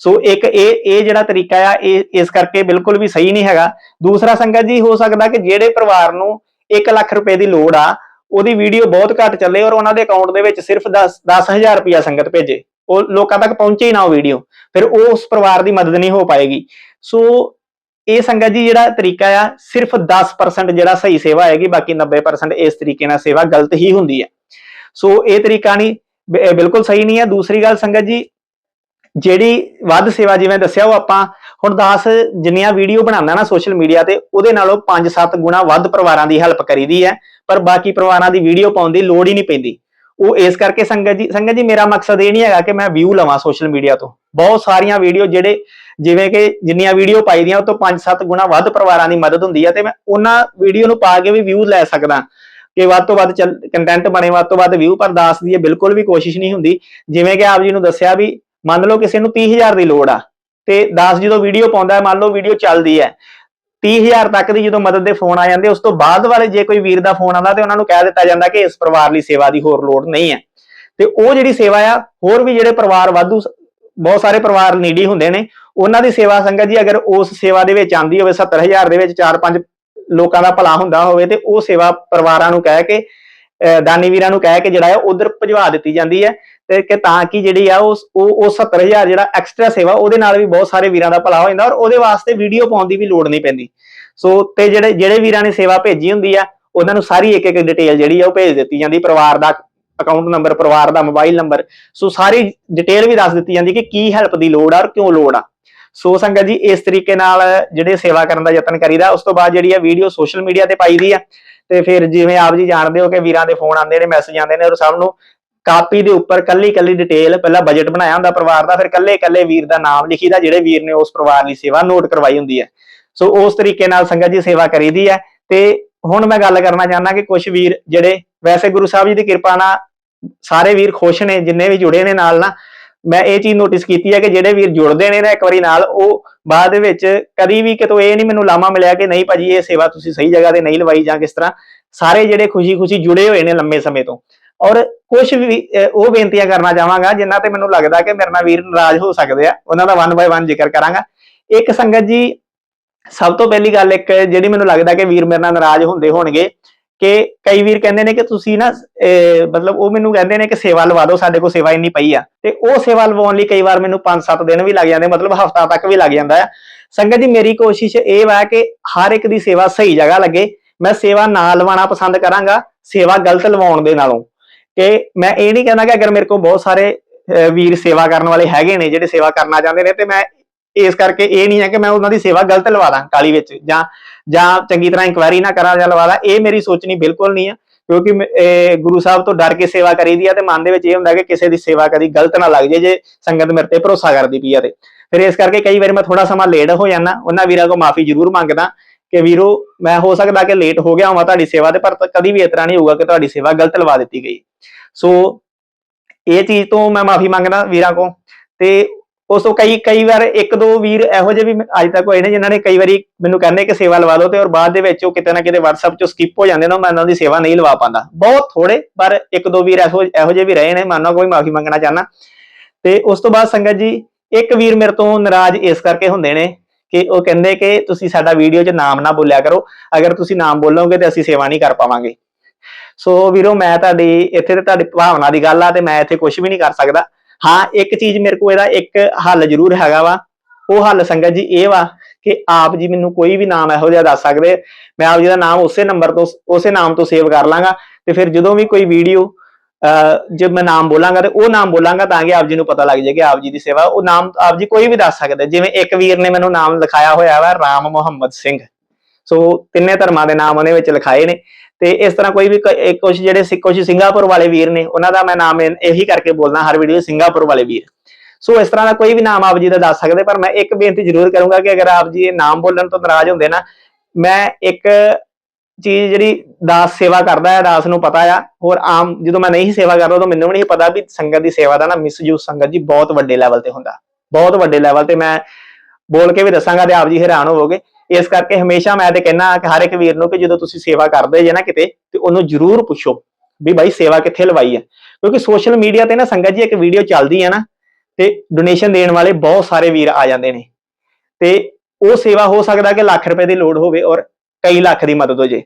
Speaker 1: ਸੋ ਇੱਕ ਇਹ ਇਹ ਜਿਹੜਾ ਤਰੀਕਾ ਆ, ਇਹ, ਇਸ ਕਰਕੇ ਬਿਲਕੁਲ ਵੀ ਸਹੀ ਨਹੀਂ ਹੈਗਾ। ਦੂਸਰਾ ਸੰਗਤ ਜੀ, ਹੋ ਸਕਦਾ ਕਿ ਜਿਹੜੇ ਪਰਿਵਾਰ ਨੂੰ 1 ਲੱਖ ਰੁਪਏ ਦੀ ਲੋੜ ਆ, ਉਹਦੀ ਵੀਡੀਓ ਬਹੁਤ ਘੱਟ ਚੱਲੇ ਔਰ ਉਹਨਾਂ ਦੇ ਅਕਾਊਂਟ ਦੇ ਵਿੱਚ ਸਿਰਫ 10 10000 ਰੁਪਇਆ ਸੰਗਤ ਭੇਜੇ। ਉਹ ਲੋਕਾਂ ਤੱਕ ਪਹੁੰਚੇ ਹੀ ਨਾ ਉਹ ਵੀਡੀਓ ਫਿਰ ਉਹ ਉਸ ਪਰਿਵਾਰ ਦੀ ਮਦਦ ਨਹੀਂ ਹੋ ਪਾਏਗੀ। ਸੋ ਇਹ ਸੰਗਤ ਜੀ ਜਿਹੜਾ ਤਰੀਕਾ ਆ, ਸਿਰਫ 10% ਜਿਹੜਾ ਸਹੀ ਸੇਵਾ ਹੈਗੀ, ਬਾਕੀ 90% ਇਸ ਤਰੀਕੇ ਨਾਲ ਸੇਵਾ ਗਲਤ ਹੀ ਹੁੰਦੀ ਹੈ ਸੋ ਇਹ ਤਰੀਕਾ ਨਹੀਂ ਬਿਲਕੁਲ ਸਹੀ ਨਹੀਂ ਹੈ ਦੂਸਰੀ ਗੱਲ ਸੰਗਤ ਜੀ ਜਿਹੜੀ ਵੱਧ ਸੇਵਾ ਜਿਵੇਂ ਦੱਸਿਆ ਉਹ ਆਪਾਂ ਹੁਣ 10 ਜਿੰਨੀਆਂ ਵੀਡੀਓ ਬਣਾਉਂਦਾ ਨਾ ਸੋਸ਼ਲ ਮੀਡੀਆ ਤੇ, ਉਹਦੇ ਨਾਲੋਂ 5-7 ਗੁਣਾ ਵੱਧ ਪਰਿਵਾਰਾਂ ਦੀ ਹੈਲਪ ਕਰੀਦੀ ਹੈ, ਪਰ ਬਾਕੀ ਪਰਿਵਾਰਾਂ ਦੀ ਵੀਡੀਓ ਪਾਉਣ ਦੀ ਲੋੜ ਹੀ ਨਹੀਂ ਪੈਂਦੀ। ਉਹ ਇਸ ਕਰਕੇ ਸੰਗਤ ਜੀ ਸੰਗਤ ਜੀ, ਮੇਰਾ ਮਕਸਦ ਇਹ ਨਹੀਂ ਹੈਗਾ ਕਿ ਮੈਂ ਵਿਊ ਲਵਾਂ ਸੋਸ਼ਲ ਮੀਡੀਆ ਤੋਂ। ਬਹੁਤ ਸਾਰੀਆਂ ਵੀਡੀਓ ਜਿਹੜੇ, ਜਿਵੇਂ ਕਿ ਜਿੰਨੀਆਂ ਵੀਡੀਓ ਪਾਈ ਦੀਆਂ ਉਹ ਤੋਂ 5-7 ਗੁਣਾ ਵੱਧ ਪਰਿਵਾਰਾਂ ਦੀ ਮਦਦ ਹੁੰਦੀ ਹੈ ਤੇ ਮੈਂ ਉਹਨਾਂ ਵੀਡੀਓ ਨੂੰ ਪਾ ਕੇ ਵੀ ਵਿਊ ਲੈ ਸਕਦਾ। ਕਿ ਵੱਧ ਤੋਂ ਵੱਧ ਕੰਟੈਂਟ ਬਣੇ, ਵੱਧ ਤੋਂ ਵੱਧ ਵਿਊ ਪਰ ਦਾਸ ਦੀ ਇਹ ਬਿਲਕੁਲ ਵੀ ਕੋਸ਼ਿਸ਼ ਨਹੀਂ ਹੁੰਦੀ। ਜਿਵੇਂ ਕਿ ਆਪ ਜੀ ਨੂੰ ਦੱਸਿਆ ਵੀ ਮੰਨ ਲਓ ਕਿਸੇ ਨੂੰ 30000 ਦੀ ਲੋੜ ਆ, ਤੇ ਦਾਸ ਜਦੋਂ ਵੀਡੀਓ ਪਾਉਂਦਾ ਹੈ, ਮੰਨ ਲਓ ਵੀਡੀਓ ਚੱਲਦੀ ਹੈ 30000 ਤੱਕ ਦੀ ਜਦੋਂ ਮਦਦ ਦੇ ਫੋਨ ਆ ਜਾਂਦੇ, ਉਸ ਤੋਂ ਬਾਅਦ ਵਾਲੇ ਜੇ ਕੋਈ ਵੀਰ ਦਾ ਫੋਨ ਆਉਂਦਾ ਤੇ ਉਹਨਾਂ ਨੂੰ ਕਹਿ ਦਿੱਤਾ ਜਾਂਦਾ ਕਿ ਇਸ ਪਰਿਵਾਰ ਲਈ ਸੇਵਾ ਦੀ ਹੋਰ ਲੋੜ ਨਹੀਂ ਹੈ। ਤੇ ਉਹ ਜਿਹੜੀ ਸੇਵਾ ਆ, ਹੋਰ ਵੀ ਜਿਹੜੇ ਪਰਿਵਾਰ ਵਾਧੂ ਬਹੁਤ ਸਾਰੇ ਪਰਿਵਾਰ ਨੀਡੀ ਹੁੰਦੇ ਨੇ, ਉਹਨਾਂ ਦੀ ਸੇਵਾ ਸੰਗਤ ਜੀ ਅਗਰ ਉਸ ਸੇਵਾ ਦੇ ਵਿੱਚ ਆਂਦੀ ਹੋਵੇ 70000 ਦੇ ਵਿੱਚ 4-5 ਲੋਕਾਂ ਦਾ ਭਲਾ ਹੁੰਦਾ ਹੋਵੇ ਤੇ ਉਹ ਸੇਵਾ ਪਰਿਵਾਰਾਂ ਨੂੰ ਕਹਿ ਕੇ ਦਾਨੀ ਵੀਰਾਂ ਨੂੰ ਕਹਿ ਕੇ ਜਿਹੜਾ ਆ ਉਧਰ ਭਜਵਾ ਦਿੱਤੀ ਜਾਂਦੀ ਹੈ ਤੇ ਕਿ ਤਾਂ ਕਿ ਜਿਹੜੀ ਆ ਉਸ ਉਹ ਉਹ 70000 ਜਿਹੜਾ ਐਕਸਟਰਾ ਸੇਵਾ ਉਹਦੇ ਨਾਲ ਵੀ ਬਹੁਤ ਸਾਰੇ ਵੀਰਾਂ ਦਾ ਭਲਾ ਹੋ ਜਾਂਦਾ ਔਰ ਉਹਦੇ ਵਾਸਤੇ ਵੀਡੀਓ ਪਾਉਣ ਦੀ ਵੀ ਲੋੜ ਨਹੀਂ ਪੈਂਦੀ। ਸੋ ਤੇ ਜਿਹੜੇ ਜਿਹੜੇ ਵੀਰਾਂ ਨੇ ਸੇਵਾ ਭੇਜੀ ਹੁੰਦੀ ਆ, ਉਹਨਾਂ ਨੂੰ ਸਾਰੀ ਇੱਕ ਇੱਕ ਡਿਟੇਲ ਜਿਹੜੀ ਆ ਉਹ ਭੇਜ ਦਿੱਤੀ ਜਾਂਦੀ, ਪਰਿਵਾਰ ਦਾ ਅਕਾਊਂਟ ਨੰਬਰ ਪਰਿਵਾਰ ਦਾ ਮੋਬਾਈਲ ਨੰਬਰ ਸੋ ਸਾਰੀ ਡਿਟੇਲ ਵੀ ਦੱਸ ਦਿੱਤੀ ਜਾਂਦੀ ਕਿ ਕੀ ਹੈਲਪ ਦੀ ਲੋੜ ਆ ਔਰ ਕਿਉਂ ਲੋੜ ਆ। ਸੋ ਸੰਗਤ ਜੀ, ਇਸ ਤਰੀਕੇ ਨਾਲ ਜਿਹੜੇ ਸੇਵਾ ਕਰਨ ਦਾ ਯਤਨ ਕਰੀਦਾ, ਉਸ ਤੋਂ ਬਾਅਦ ਜਿਹੜੀ ਆ ਵੀਡੀਓ ਸੋਸ਼ਲ ਮੀਡੀਆ ਤੇ ਪਾਈ ਦੀ ਆ, ਤੇ ਫਿਰ ਜਿਵੇਂ ਆਪ ਜੀ ਜਾਣਦੇ ਹੋ ਕਿ ਵੀਰਾਂ ਦੇ ਫੋਨ ਆਉਂਦੇ ਨੇ ਮੈਸੇਜ ਆਉਂਦੇ ਨੇ, ਔਰ ਸਭ ਨੂੰ ਕਾਪੀ ਦੇ ਉੱਪਰ ਕੱਲੀ ਕੱਲੀ ਡਿਟੇਲ ਪਹਿਲਾਂ ਬਜਟ ਬਣਾਇਆ ਹੁੰਦਾ ਪਰਿਵਾਰ ਦਾ, ਫਿਰ ਕੱਲੇ ਕੱਲੇ ਵੀਰ ਦਾ ਨਾਮ ਲਿਖੀਦਾ, ਜਿਹੜੇ ਵੀਰ ਨੇ ਉਸ ਪਰਿਵਾਰ ਲਈ ਸੇਵਾ ਨੋਟ ਕਰਵਾਈ ਹੁੰਦੀ ਹੈ ਸੋ ਉਸ ਤਰੀਕੇ ਨਾਲ ਸੰਗਤ ਜੀ ਸੇਵਾ ਕਰੀਦੀ ਹੈ ਤੇ ਹੁਣ ਮੈਂ ਗੱਲ ਕਰਨਾ ਚਾਹੁੰਦਾ ਕਿ ਕੁਝ ਵੀਰ ਜਿਹੜੇ, ਵੈਸੇ ਗੁਰੂ ਸਾਹਿਬ ਜੀ ਦੀ ਕਿਰਪਾ ਨਾਲ ਸਾਰੇ ਵੀਰ ਖੁਸ਼ ਨੇ, ਜਿੰਨੇ ਵੀ ਜੁੜੇ ਨੇ ਨਾਲ ਨਾ ਮੈਂ ਇਹ ਚੀਜ਼ ਨੋਟਿਸ ਕੀਤੀ ਹੈ ਕਿ ਜਿਹੜੇ ਵੀਰ ਜੁੜਦੇ ਨੇ ਨਾ ਇੱਕ ਵਾਰੀ ਨਾਲ, ਉਹ ਬਾਅਦ ਦੇ ਵਿੱਚ ਕਦੀ ਵੀ ਕਿਤੋਂ ਇਹ ਨਹੀਂ ਮੈਨੂੰ ਲਾਮਾ ਮਿਲਿਆ ਕਿ ਨਹੀਂ ਭਾਜੀ, ਇਹ ਸੇਵਾ ਤੁਸੀਂ ਸਹੀ ਜਗ੍ਹਾ ਤੇ ਨਹੀਂ ਲਵਾਈ ਜਾਂ ਕਿਸ ਤਰ੍ਹਾਂ। ਸਾਰੇ ਜਿਹੜੇ ਖੁਸ਼ੀ-ਖੁਸ਼ੀ ਜੁੜੇ ਹੋਏ ਨੇ ਲੰਮੇ ਸਮੇਂ ਤੋਂ। ਔਰ ਕੁਝ ਵੀ ਉਹ ਬੇਨਤੀਆਂ ਕਰਨਾ ਚਾਹਾਂਗਾ, ਜਿਨ੍ਹਾਂ ਤੇ ਮੈਨੂੰ ਲੱਗਦਾ ਕਿ ਮੇਰੇ ਨਾਲ ਵੀਰ ਨਾਰਾਜ਼ ਹੋ ਸਕਦੇ ਆ। ਉਹਨਾਂ ਦਾ ਵਨ ਬਾਏ ਵਨ ਜ਼ਿਕਰ ਕਰਾਂਗਾ। ਇੱਕ ਸੰਗਤ ਜੀ, ਸਭ ਤੋਂ ਪਹਿਲੀ ਗੱਲ ਇੱਕ ਜਿਹੜੀ ਮੈਨੂੰ ਲੱਗਦਾ ਕਿ ਵੀਰ ਮੇਰੇ ਨਾਲ ਨਾਰਾਜ਼ ਹੁੰਦੇ ਹੋਣਗੇ ਕਿ ਕਈ ਵੀਰ ਕਹਿੰਦੇ ਨੇ ਕਿ ਤੁਸੀਂ ਨਾ ਅਹ, ਮਤਲਬ ਉਹ ਮੈਨੂੰ ਕਹਿੰਦੇ ਨੇ ਕਿ ਸੇਵਾ ਲਵਾ ਦਿਓ ਸਾਡੇ ਕੋਲ ਸੇਵਾ ਇੰਨੀ ਪਈ ਆ। ਤੇ ਉਹ ਸੇਵਾ ਲਵਾਉਣ ਲਈ ਕਈ ਵਾਰ ਮੈਨੂੰ 5-7 ਦਿਨ ਵੀ ਲੱਗ ਜਾਂਦੇ ਮਤਲਬ ਹਫਤਾ ਤੱਕ ਵੀ ਲੱਗ ਜਾਂਦਾ ਆ। ਸੰਗਤ ਜੀ ਮੇਰੀ ਕੋਸ਼ਿਸ਼ ਇਹ ਵਾ ਕਿ ਹਰ ਇੱਕ ਦੀ ਸੇਵਾ ਸਹੀ ਜਗ੍ਹਾ ਲੱਗੇ। ਮੈਂ ਸੇਵਾ ਨਾ ਲਵਾਉਣਾ ਪਸੰਦ ਕਰਾਂਗਾ ਸੇਵਾ ਗਲਤ ਲਵਾਉਣ ਦੇ ਨਾਲੋਂ। ਕਿ ਮੈਂ ਇਹ ਨਹੀਂ ਕਹਿੰਦਾ ਕਿ ਅਗਰ ਮੇਰੇ ਕੋਲ ਬਹੁਤ ਸਾਰੇ ਵੀਰ ਸੇਵਾ ਕਰਨ ਵਾਲੇ ਹੈਗੇ ਨੇ ਜਿਹੜੇ ਸੇਵਾ ਕਰਨਾ ਚਾਹੁੰਦੇ ਨੇ ਤੇ ਮੈਂ ਇਸ ਕਰਕੇ ਇਹ ਨਹੀਂ ਹੈ ਕਿ ਮੈਂ ਉਹਨਾਂ ਦੀ ਸੇਵਾ ਗਲਤ ਲਵਾ ਦਾਂ ਕਾਲੀ ਵਿੱਚ ਜਾਂ ਜਾਂ ਚੰਗੀ ਤਰ੍ਹਾਂ ਇਨਕੁਆਇਰੀ ਨਾ ਕਰਾਂ, ਜਾਂ ਲਵਾ ਇਹ ਮੇਰੀ ਸੋਚਣੀ ਬਿਲਕੁਲ ਨਹੀਂ ਹੈ ਕਿਉਂਕਿ ਗੁਰੂ ਸਾਹਿਬ ਤੋਂ ਡਰ ਕੇ ਸੇਵਾ ਕਰੀਦੀ ਆ ਤੇ ਮਨ ਦੇ ਵਿੱਚ ਇਹ ਹੁੰਦਾ ਕਿ ਕਿਸੇ ਦੀ ਸੇਵਾ ਕਦੀ ਗਲਤ ਨਾ ਲੱਗ ਜੇ ਜੇ ਸੰਗਤ ਮੇਰੇ ਤੇ ਭਰੋਸਾ ਕਰਦੀ ਪਈ ਆ ਤੇ। ਫਿਰ ਇਸ ਕਰਕੇ ਕਈ ਵਾਰੀ ਮੈਂ ਥੋੜਾ ਸਮਾਂ ਲੇਟ ਹੋ ਜਾਂਦਾ, ਉਹਨਾਂ ਵੀਰਾਂ ਕੋਲ ਮਾਫੀ ਜ਼ਰੂਰ ਮੰਗਦਾ ਕਿ ਵੀਰੋ, ਮੈਂ ਹੋ ਸਕਦਾ ਕਿ ਲੇਟ ਹੋ ਗਿਆ ਹਾਂ ਤੁਹਾਡੀ ਸੇਵਾ ਤੇ, ਪਰ ਕਦੀ ਵੀ ਇਸ ਤਰ੍ਹਾਂ ਨਹੀਂ ਹੋਊਗਾ ਕਿ ਤੁਹਾਡੀ ਸੇਵਾ ਗਲਤ ਲਵਾ ਦਿੱਤੀ ਗਈ। ਸੋ, ਇਹ ਚੀਜ਼ ਤੋਂ ਮੈਂ ਮਾਫੀ ਮੰਗਦਾ ਵੀਰਾਂ ਕੋ ਤੇ ਉਸ ਤੋਂ ਕਈ ਕਈ ਵਾਰ ਇੱਕ ਦੋ ਵੀਰ ਇਹੋ ਜਿਹੇ ਵੀ ਅੱਜ ਤੱਕ ਹੋਏ ਨੇ ਜਿਨ੍ਹਾਂ ਨੇ ਕਈ ਵਾਰੀ ਮੈਨੂੰ ਕਹਿੰਦੇ ਕਿ ਸੇਵਾ ਲਵਾ ਲਓ ਤੇ ਔਰ ਬਾਅਦ ਦੇ ਵਿੱਚ ਉਹ ਕਿਤੇ ਨਾ ਕਿਤੇ WhatsApp ਚੋਂ ਸਕਿਪ ਹੋ ਜਾਂਦੇ ਨੇ ਮੈਂ ਉਹਨਾਂ ਦੀ ਸੇਵਾ ਨਹੀਂ ਲਵਾ ਪਾਉਂਦਾ ਬਹੁਤ ਥੋੜੇ ਪਰ ਇੱਕ ਦੋ ਵੀਰ ਇਹੋ ਇਹੋ ਜਿਹੇ ਵੀ ਰਹੇ ਨੇ। ਮਾਨੋ ਕੋਈ ਮਾਫੀ ਮੰਗਣਾ ਚਾਹਨਾ ਤੇ ਉਸ ਤੋਂ ਬਾਅਦ ਸੰਗਤ ਜੀ, ਇੱਕ ਵੀਰ ਮੇਰੇ ਤੋਂ ਨਾਰਾਜ਼ ਇਸ ਕਰਕੇ ਹੁੰਦੇ ਨੇ ਕਿ ਉਹ ਕਹਿੰਦੇ ਕਿ ਤੁਸੀਂ ਸਾਡਾ ਵੀਡੀਓ 'ਚ ਨਾਮ ਨਾ ਬੋਲਿਆ ਕਰੋ। ਅਗਰ ਤੁਸੀਂ ਨਾਮ ਬੋਲੋਗੇ ਤੇ ਅਸੀਂ ਸੇਵਾ ਨਹੀਂ ਕਰ ਪਾਵਾਂਗੇ। ਸੋ ਵੀਰੋ, ਮੈਂ ਤੁਹਾਡੀ ਇੱਥੇ ਤੇ ਤੁਹਾਡੀ ਭਾਵਨਾ ਦੀ ਗੱਲ ਆ ਤੇ ਮੈਂ ਇੱਥੇ ਕੁਝ ਵੀ ਨਹੀਂ ਕਰ ਸਕਦਾ। ਹਾਂ, ਇੱਕ ਚੀਜ਼ ਮੇਰੇ ਕੋਲ ਇਹਦਾ ਇੱਕ ਹੱਲ ਜ਼ਰੂਰ ਹੈਗਾ ਵਾ। ਉਹ ਹੱਲ ਸੰਗਤ ਜੀ ਇਹ ਵਾ ਕਿ ਆਪ ਜੀ ਮੈਨੂੰ ਕੋਈ ਵੀ ਨਾਮ ਇਹੋ ਜਿਹਾ ਦੱਸ ਸਕਦੇ। ਮੈਂ ਆਪ ਜੀ ਦਾ ਨਾਮ ਉਸੇ ਨੰਬਰ ਤੋਂ, ਉਸੇ ਨਾਮ ਤੋਂ ਸੇਵ ਕਰ ਲਾਂਗਾ ਤੇ ਫਿਰ ਜਦੋਂ ਵੀ ਕੋਈ ਵੀਡੀਓ, ਅਹ ਜਦ ਮੈਂ ਨਾਮ ਬੋਲਾਂਗਾ ਤੇ ਉਹ ਨਾਮ ਬੋਲਾਂਗਾ ਤਾਂ ਕਿ ਆਪ ਜੀ ਨੂੰ ਪਤਾ ਲੱਗ ਜਾਏ ਕਿ ਆਪ ਜੀ ਦੀ ਸੇਵਾ, ਉਹ ਨਾਮ ਆਪ ਜੀ ਕੋਈ ਵੀ ਦੱਸ ਸਕਦਾ। ਜਿਵੇਂ ਇੱਕ ਵੀਰ ਨੇ ਮੈਨੂੰ ਨਾਮ ਲਿਖਾਇਆ ਹੋਇਆ ਵਾ, ਰਾਮ ਮੁਹੰਮਦ ਸਿੰਘ। ਸੋ ਤਿੰਨੇ ਧਰਮਾਂ ਦੇ ਨਾਮ ਉਹਨੇ ਵਿੱਚ ਲਿਖਾਏ ਨੇ। ਤੇ ਇਸ ਤਰ੍ਹਾਂ ਕੋਈ ਵੀ ਕ- ਕੁਝ ਜਿਹੜੇ ਸਿ- ਕੁਝ ਸਿੰਗਾਪੁਰ ਵਾਲੇ ਵੀਰ ਨੇ, ਉਹਨਾਂ ਦਾ ਮੈਂ ਨਾਮ ਇਹੀ ਕਰਕੇ ਬੋਲਦਾ ਹਰ ਵੀਡੀਓ ਸਿੰਗਾਪੁਰ ਵਾਲੇ ਵੀਰ। ਸੋ ਇਸ ਤਰ੍ਹਾਂ ਦਾ ਕੋਈ ਵੀ ਨਾਮ ਆਪ ਜੀ ਦਾ ਦੱਸ ਸਕਦੇ, ਪਰ ਮੈਂ ਇੱਕ ਬੇਨਤੀ ਜ਼ਰੂਰ ਕਰੂੰਗਾ ਕਿ ਅਗਰ ਆਪ ਜੀ ਇਹ ਨਾਮ ਬੋਲਣ ਤੋਂ ਨਾਰਾਜ਼ ਹੁੰਦੇ ਨਾ, ਮੈਂ ਇੱਕ ਚੀਜ਼ ਜਿਹੜੀ ਦਾਸ ਸੇਵਾ ਕਰਦਾ ਹੈ, ਦਾਸ ਨੂੰ ਪਤਾ ਆ, ਹੋਰ ਆਮ ਜਦੋਂ ਮੈਂ ਨਹੀਂ ਸੇਵਾ ਕਰਦਾ, ਉਦੋਂ ਮੈਨੂੰ ਵੀ ਨਹੀਂ ਪਤਾ ਵੀ ਸੰਗਤ ਦੀ ਸੇਵਾ ਦਾ ਨਾ ਮਿਸਯੂਜ਼ ਸੰਗਤ ਜੀ ਬਹੁਤ ਵੱਡੇ ਲੈਵਲ ਤੇ ਹੁੰਦਾ। ਬਹੁਤ ਵੱਡੇ ਲੈਵਲ ਤੇ ਮੈਂ ਬੋਲ ਕੇ ਵੀ ਦੱਸਾਂਗਾ ਤੇ ਆਪ ਜੀ ਹੈਰਾਨ ਹੋਵੋਗੇ। ਇਸ ਕਰਕੇ ਹਮੇਸ਼ਾ ਮੈਂ ਤੇ ਕਹਿੰਦਾ ਕਿ ਹਰ ਇੱਕ ਵੀਰ ਨੂੰ ਕਿ ਜਦੋਂ ਤੁਸੀਂ ਸੇਵਾ ਕਰਦੇ ਜੇ ਨਾ ਕਿਤੇ, ਤੇ ਉਹਨੂੰ ਜ਼ਰੂਰ ਪੁੱਛੋ ਵੀ ਭਾਈ ਸੇਵਾ ਕਿੱਥੇ ਲਵਾਈ ਹੈ। ਕਿਉਂਕਿ ਸੋਸ਼ਲ ਮੀਡੀਆ ਤੇ ਨਾ ਸੰਗਤ ਜੀ ਇੱਕ ਵੀਡੀਓ ਚੱਲਦੀ ਹੈ ਨਾ, ਤੇ ਡੋਨੇਸ਼ਨ ਦੇਣ ਵਾਲੇ ਬਹੁਤ ਸਾਰੇ ਵੀਰ ਆ ਜਾਂਦੇ ਨੇ। ਤੇ ਉਹ ਸੇਵਾ ਹੋ ਸਕਦਾ ਕਿ ਲੱਖ ਰੁਪਏ ਦੀ ਲੋੜ ਹੋਵੇ ਔਰ ਕਈ ਲੱਖ ਦੀ ਮਦਦ ਹੋ ਜੇ।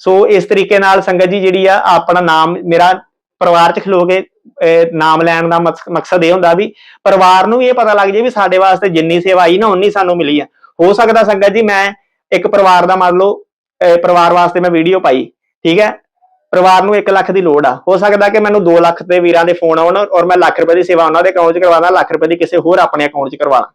Speaker 1: ਸੋ ਇਸ ਤਰੀਕੇ ਨਾਲ ਸੰਗਤ ਜੀ ਜਿਹੜੀ ਆ, ਆਪਣਾ ਨਾਮ ਮੇਰਾ ਪਰਿਵਾਰ ਚ ਖਲੋ ਕੇ ਨਾਮ ਲੈਣ ਦਾ ਮਕਸ- ਮਕਸਦ ਇਹ ਹੁੰਦਾ ਵੀ ਪਰਿਵਾਰ ਨੂੰ ਵੀ ਇਹ ਪਤਾ ਲੱਗ ਜੇ ਵੀ ਸਾਡੇ ਵਾਸਤੇ ਜਿੰਨੀ ਸੇਵਾ ਆਈ ਨਾ ਉਨੀ ਸਾਨੂੰ ਮਿਲੀ ਆ ਹੋ ਸਕਦਾ ਸੰਗਤ ਜੀ, ਮੈਂ ਇੱਕ ਪਰਿਵਾਰ ਦਾ ਮੰਨ ਲਓ ਪਰਿਵਾਰ ਵਾਸਤੇ ਮੈਂ ਵੀਡੀਓ ਪਾਈ, ਠੀਕ ਹੈ? ਪਰਿਵਾਰ ਨੂੰ 1 ਲੱਖ ਦੀ ਲੋੜ ਆ। ਹੋ ਸਕਦਾ ਕਿ ਮੈਨੂੰ 2 ਲੱਖ ਦੇ ਵੀਰਾਂ ਦੇ ਫੋਨ ਆਉਣ ਔਰ ਮੈਂ ਲੱਖ ਰੁਪਏ ਦੀ ਸੇਵਾ ਉਹਨਾਂ ਦੇ ਅਕਾਊਂਟ 'ਚ ਕਰਵਾਦਾ ਲੱਖ ਰੁਪਏ ਦੀ ਕਿਸੇ ਹੋਰ ਆਪਣੇ ਅਕਾਊਂਟ 'ਚ ਕਰਵਾਣਾ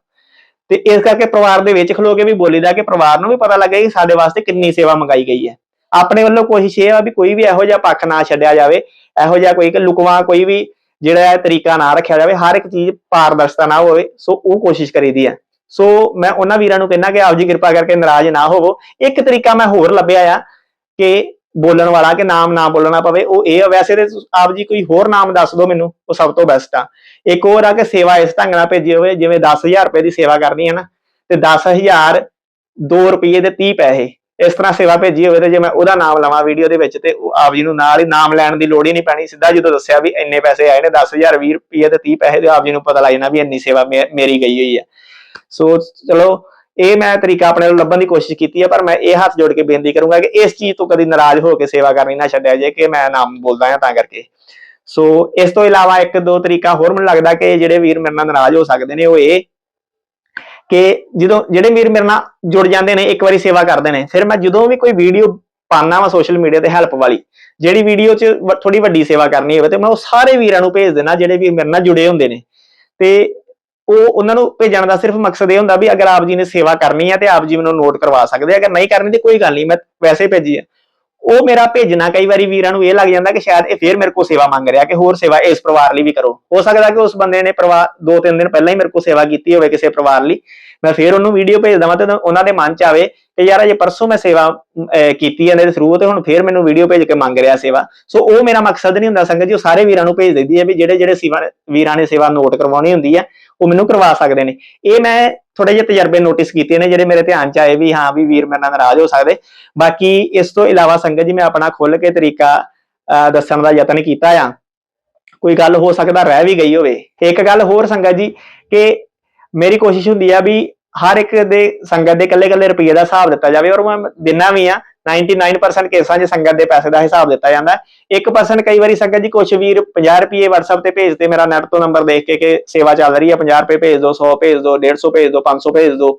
Speaker 1: ਤੇ ਇਸ ਕਰਕੇ ਪਰਿਵਾਰ ਦੇ ਵਿੱਚ ਖਲੋ ਕੇ ਵੀ ਬੋਲੀਦਾ ਕਿ ਪਰਿਵਾਰ ਨੂੰ ਵੀ ਪਤਾ ਲੱਗੇ ਕਿ ਸਾਡੇ ਵਾਸਤੇ ਕਿੰਨੀ ਸੇਵਾ ਮੰਗਾਈ ਗਈ ਹੈ। ਆਪਣੇ ਵੱਲੋਂ ਕੋਸ਼ਿਸ਼ ਇਹ ਆ ਵੀ ਕੋਈ ਵੀ ਇਹੋ ਜਿਹਾ ਪੱਖ ਨਾ ਛੱਡਿਆ ਜਾਵੇ, ਇਹੋ ਜਿਹਾ ਕੋਈ ਕਿ ਲੁਕਵਾ, ਕੋਈ ਵੀ ਜਿਹੜਾ ਹੈ ਤਰੀਕਾ ਨਾ ਰੱਖਿਆ ਜਾਵੇ, ਹਰ ਇੱਕ ਚੀਜ਼ ਪਾਰਦਰਸ਼ਤਾ ਨਾ ਹੋਵੇ, ਸੋ ਉਹ ਕੋਸ਼ਿਸ਼ ਕਰੀਦੀ ਹੈ। ਸੋ ਮੈਂ ਉਹਨਾਂ ਵੀਰਾਂ ਨੂੰ ਕਹਿੰਦਾ ਕਿ ਆਪ ਜੀ ਕਿਰਪਾ ਕਰਕੇ ਨਾਰਾਜ਼ ਨਾ ਹੋਵੋ। ਇੱਕ ਤਰੀਕਾ ਮੈਂ ਹੋਰ ਲੱਭਿਆ ਆ ਕਿ ਬੋਲਣ ਵਾਲਾ ਕਿ ਨਾਮ ਨਾ ਬੋਲਣਾ ਪਵੇ, ਉਹ ਇਹ ਆ, ਵੈਸੇ ਤੇ ਆਪ ਜੀ ਕੋਈ ਹੋਰ ਨਾਮ ਦੱਸ ਦਿਓ ਮੈਨੂੰ, ਉਹ ਸਭ ਤੋਂ ਬੈਸਟ ਆ। ਇੱਕ ਹੋਰ ਆ ਕਿ ਸੇਵਾ ਇਸ ਢੰਗ ਨਾਲ ਭੇਜੀ ਹੋਵੇ, ਜਿਵੇਂ 10000 ਰੁਪਏ ਦੀ ਸੇਵਾ ਕਰਨੀ ਹੈ ਨਾ, ਤੇ 10000 2 ਰੁਪਏ ਦੇ 30 ਪੈਸੇ, ਇਸ ਤਰ੍ਹਾਂ ਸੇਵਾ ਭੇਜੀ ਹੋਵੇ ਤੇ ਜੇ ਮੈਂ ਉਹਦਾ ਨਾਮ ਲਵਾਂ ਵੀਡੀਓ ਦੇ ਵਿੱਚ ਤੇ ਉਹ ਆਪ ਜੀ ਨੂੰ ਨਾਲ ਹੀ ਨਾਮ ਲੈਣ ਦੀ ਲੋੜ ਹੀ ਨਹੀਂ ਪੈਣੀ। ਸਿੱਧਾ ਜਦੋਂ ਦੱਸਿਆ ਵੀ ਇੰਨੇ ਪੈਸੇ ਆਏ ਨੇ 10000 20 ਰੁਪਏ ਤੇ 30 ਪੈਸੇ, ਤੇ ਆਪ ਜੀ ਨੂੰ ਪਤਾ ਲੱਗ ਜਾਣਾ ਵੀ ਇੰਨੀ ਸੇਵਾ ਮੇ- ਮੇਰੀ ਗਈ ਹੋਈ ਆ। ਸੋ ਚਲੋ, ਇਹ ਮੈਂ ਤਰੀਕਾ ਆਪਣੇ ਵੱਲੋਂ ਲੱਭਣ ਦੀ ਕੋਸ਼ਿਸ਼ ਕੀਤੀ ਹੈ ਪਰ ਮੈਂ ਇਹ ਹੱਥ ਜੋੜ ਕੇ ਬੇਨਤੀ ਕਰੂੰਗਾ ਕਿ ਇਸ ਚੀਜ਼ ਤੋਂ ਕਦੀ ਨਾਰਾਜ਼ ਹੋ ਕੇ ਸੇਵਾ ਕਰਨੀ ਨਾ ਛੱਡਿਆ ਜੇ ਕਿ ਮੈਂ ਨਾਮ ਬੋਲਦਾ ਹਾਂ ਤਾਂ ਕਰਕੇ। ਸੋ ਇਸ ਤੋਂ ਇਲਾਵਾ ਇੱਕ ਦੋ ਤਰੀਕਾ ਹੋਰ ਮੈਨੂੰ ਲੱਗਦਾ ਕਿ ਜਿਹੜੇ ਵੀਰ ਮੇਰੇ ਨਾਲ ਨਾਰਾਜ਼ ਹੋ ਸਕਦੇ ਨੇ, ਉਹ ਇਹ ਕਿ ਜਦੋਂ ਜਿਹੜੇ ਵੀਰ ਮੇਰੇ ਨਾਲ ਜੁੜ ਜਾਂਦੇ ਨੇ, ਇੱਕ ਵਾਰੀ ਸੇਵਾ ਕਰਦੇ ਨੇ, ਫਿਰ ਮੈਂ ਜਦੋਂ ਵੀ ਕੋਈ ਵੀਡੀਓ ਪਾਣਾ ਵਾ ਸੋਸ਼ਲ ਮੀਡੀਆ ਤੇ ਹੈਲਪ ਵਾਲੀ, ਜਿਹੜੀ ਵੀਡੀਓ 'ਚ ਥੋੜੀ ਵੱਡੀ ਸੇਵਾ ਕਰਨੀ ਹੋਵੇ, ਤੇ ਮੈਂ ਉਹ ਸਾਰੇ ਵੀਰਾਂ ਨੂੰ ਭੇਜ ਦੇਣਾ ਜਿਹੜੇ ਵੀਰ ਮੇਰੇ ਨਾਲ ਜੁੜੇ ਹੁੰਦੇ ਨੇ। ਤੇ ਉਹ ਉਹਨਾਂ ਨੂੰ ਭੇਜਣ ਦਾ ਸਿਰਫ ਮਕਸਦ ਇਹ ਹੁੰਦਾ ਵੀ ਅਗਰ ਆਪ ਜੀ ਨੇ ਸੇਵਾ ਕਰਨੀ ਹੈ ਤੇ ਆਪ ਜੀ ਮੈਨੂੰ ਨੋਟ ਕਰਵਾ ਸਕਦੇ ਅਗਰ ਨਹੀਂ ਕਰਨੀ ਤੇ ਕੋਈ ਗੱਲ ਨਹੀਂ, ਮੈਂ ਵੈਸੇ ਭੇਜੀ ਹੈ ਉਹ ਮੇਰਾ ਭੇਜਣਾ ਕਈ ਵਾਰੀ ਵੀਰਾਂ ਨੂੰ ਇਹ ਲੱਗ ਜਾਂਦਾ ਕਿ ਸ਼ਾਇਦ ਇਹ ਫੇਰ ਮੇਰੇ ਕੋਲ ਸੇਵਾ ਮੰਗ ਰਿਹਾ ਕਿ ਹੋਰ ਸੇਵਾ ਇਸ ਪਰਿਵਾਰ ਲਈ ਵੀ ਕਰੋ। ਹੋ ਸਕਦਾ ਕਿ ਉਸ ਬੰਦੇ ਨੇ ਪਰਿਵਾਰ ਦੋ ਤਿੰਨ ਦਿਨ ਪਹਿਲਾਂ ਹੀ ਮੇਰੇ ਕੋਲ ਸੇਵਾ ਕੀਤੀ ਹੋਵੇ ਕਿਸੇ ਪਰਿਵਾਰ ਲਈ। ਮੈਂ ਫੇਰ ਉਹਨੂੰ ਵੀਡੀਓ ਭੇਜ ਦਵਾਂ ਤੇ ਉਹਨਾਂ ਦੇ ਮਨ ਚ ਆਵੇ ਕਿ ਯਾਰ ਅਜੇ ਪਰਸੋਂ ਮੈਂ ਸੇਵਾ ਕੀਤੀ ਹੈ ਦੇ ਥਰੂ ਤੇ, ਹੁਣ ਫੇਰ ਮੈਨੂੰ ਵੀਡੀਓ ਭੇਜ ਕੇ ਮੰਗ ਰਿਹਾ ਸੇਵਾ। ਸੋ ਉਹ ਮੇਰਾ ਮਕਸਦ ਨਹੀਂ ਹੁੰਦਾ ਸੰਗਤ ਜੀ, ਉਹ ਸਾਰੇ ਵੀਰਾਂ ਨੂੰ ਭੇਜ ਦਿੰਦੀ ਹੈ ਵੀ ਜਿਹੜੇ ਜਿਹੜੇ ਸੇਵਾ, ਵੀਰਾਂ ਨੇ ਸੇਵਾ ਨੋਟ ਕਰਵਾਉਣੀ ਹੁੰਦੀ ਹੈ ਉਹ ਮੈਨੂੰ ਕਰਵਾ ਸਕਦੇ ਨੇ। ਇਹ ਮੈਂ ਥੋੜੇ ਜਿਹੇ ਤਜਰਬੇ ਨੋਟਿਸ ਕੀਤੇ ਨੇ ਜਿਹੜੇ ਮੇਰੇ ਧਿਆਨ ਚ ਆਏ ਵੀ ਹਾਂ ਵੀ ਵੀਰ ਮੇਰੇ ਨਾਲ ਨਾਰਾਜ਼ ਹੋ ਸਕਦੇ। ਬਾਕੀ ਇਸ ਤੋਂ ਇਲਾਵਾ ਸੰਗਤ ਜੀ ਮੈਂ ਆਪਣਾ ਖੁੱਲ ਕੇ ਤਰੀਕਾ ਅਹ, ਦੱਸਣ ਦਾ ਯਤਨ ਕੀਤਾ ਆ। ਕੋਈ ਗੱਲ ਹੋ ਸਕਦਾ ਰਹਿ ਵੀ ਗਈ ਹੋਵੇ। ਇੱਕ ਗੱਲ ਹੋਰ ਸੰਗਤ ਜੀ ਕਿ ਮੇਰੀ ਕੋਸ਼ਿਸ਼ ਹੁੰਦੀ ਆ ਵੀ ਹਰ ਇੱਕ ਦੇ ਸੰਗਤ ਦੇ ਇਕੱਲੇ ਇਕੱਲੇ ਰੁਪਏ ਦਾ ਹਿਸਾਬ ਦਿੱਤਾ ਜਾਵੇ ਔਰ ਮੈਂ ਦਿਨਾ ਵੀ ਆ। 99% ਕੇਸਾਂ 'ਚ ਸੰਗਤ ਦੇ ਪੈਸੇ ਦਾ ਹਿਸਾਬ ਦਿੱਤਾ ਜਾਂਦਾ 1% ਕਈ ਵਾਰੀ ਸੰਗਤ ਜੀ ਕੁਛ ਵੀਰ 50 ਰੁਪਏ WhatsApp ਤੇ ਭੇਜਦੇ ਮੇਰਾ ਨੈਟ ਤੋਂ ਨੰਬਰ ਦੇਖ ਕੇ ਕਿ ਸੇਵਾ ਚੱਲ ਰਹੀ ਹੈ 50 ਰੁਪਏ ਭੇਜ ਦਿਓ 100 ਭੇਜ ਦਿਓ 150 ਭੇਜ ਦਿਓ 500 ਭੇਜ ਦਿਓ